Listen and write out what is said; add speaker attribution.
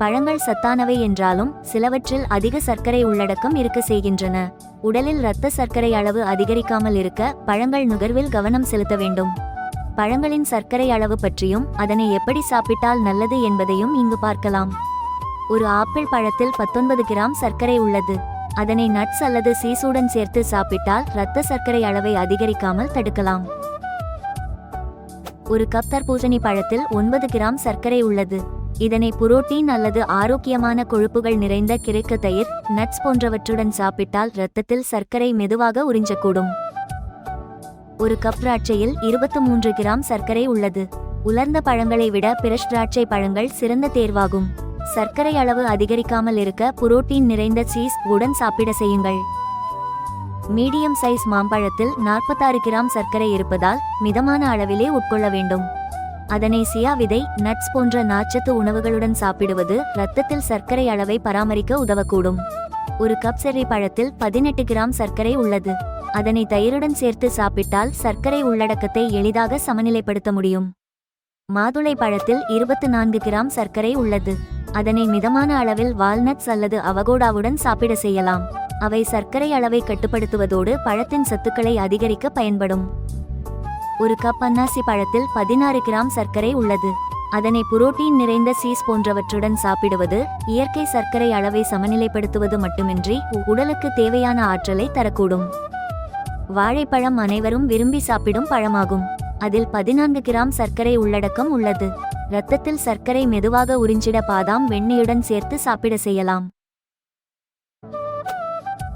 Speaker 1: பழங்கள் சத்தானவை என்றாலும் சிலவற்றில் அதிக சர்க்கரை உள்ளடக்கம் இருக்க செய்கின்றன. உடலில் இரத்த சர்க்கரை அளவு அதிகரிக்காமல் இருக்க பழங்கள் நுகர்வில் கவனம் செலுத்த வேண்டும். பழங்களின் சர்க்கரை அளவு பற்றியும் அதனை எப்படி சாப்பிட்டால் நல்லது என்பதையும் இங்கு பார்க்கலாம். ஒரு ஆப்பிள் பழத்தில் பத்தொன்பது கிராம் சர்க்கரை உள்ளது. அதனை நட்ஸ் அல்லது சீசுடன் சேர்த்து சாப்பிட்டால் இரத்த சர்க்கரை அளவை அதிகரிக்காமல் தடுக்கலாம். ஒரு கப் தர்பூசணி பழத்தில் ஒன்பது கிராம் சர்க்கரை உள்ளது. இதனை புரோட்டீன் அல்லது ஆரோக்கியமான கொழுப்புகள் நிறைந்த கிரைக்க தயிர் நட்ஸ் போன்றவற்றுடன் சாப்பிட்டால் இரத்தத்தில் சர்க்கரை மெதுவாக உறிஞ்சக்கூடும். ஒரு கப் திராட்சையில் இருபத்து மூன்று கிராம் சர்க்கரை உள்ளது. உலர்ந்த பழங்களை விட பிரஷ் திராட்சை பழங்கள் சிறந்த தேர்வாகும். சர்க்கரை அளவு அதிகரிக்காமல் இருக்க புரோட்டீன் நிறைந்த சீஸ் உடன் சாப்பிட செய்யுங்கள். மீடியம் சைஸ் மாம்பழத்தில் நாற்பத்தாறு கிராம் சர்க்கரை இருப்பதால் மிதமான அளவிலே உட்கொள்ள வேண்டும். அதனை சியா விதை நட்ஸ் போன்ற நாச்சத்து உணவுகளுடன் சாப்பிடுவது ரத்தத்தில் சர்க்கரை அளவை பராமரிக்க உதவக்கூடும். ஒரு கப் செர்ரி பழத்தில் பதினெட்டு கிராம் சர்க்கரை உள்ளது. அதனை தயிருடன் சேர்த்து சாப்பிட்டால் சர்க்கரை உள்ளடக்கத்தை எளிதாக சமநிலைப்படுத்த முடியும். மாதுளை பழத்தில் இருபத்து நான்கு கிராம் சர்க்கரை உள்ளது. அதனை மிதமான அளவில் வால்நட்ஸ் அல்லது அவகோடாவுடன் சாப்பிட செய்யலாம். அவை சர்க்கரை அளவை கட்டுப்படுத்துவதோடு பழத்தின் சத்துக்களை அதிகரிக்க பயன்படும். ஒரு கப் அன்னாசி பழத்தில் பதினாறு கிராம் சர்க்கரை உள்ளது. அதனை புரோட்டீன் நிறைந்த சீஸ் போன்றவற்றுடன் சாப்பிடுவது இயற்கை சர்க்கரை அளவை சமநிலைப்படுத்துவது மட்டுமின்றி உடலுக்கு தேவையான ஆற்றலை தரக்கூடும். வாழைப்பழம் அனைவரும் விரும்பி சாப்பிடும் பழமாகும். அதில் பதினான்கு கிராம் சர்க்கரை உள்ளடக்கம் உள்ளது. இரத்தத்தில் சர்க்கரை மெதுவாக உறிஞ்சிட பாதாம் வெண்ணெயுடன் சேர்த்து சாப்பிட செய்யலாம்.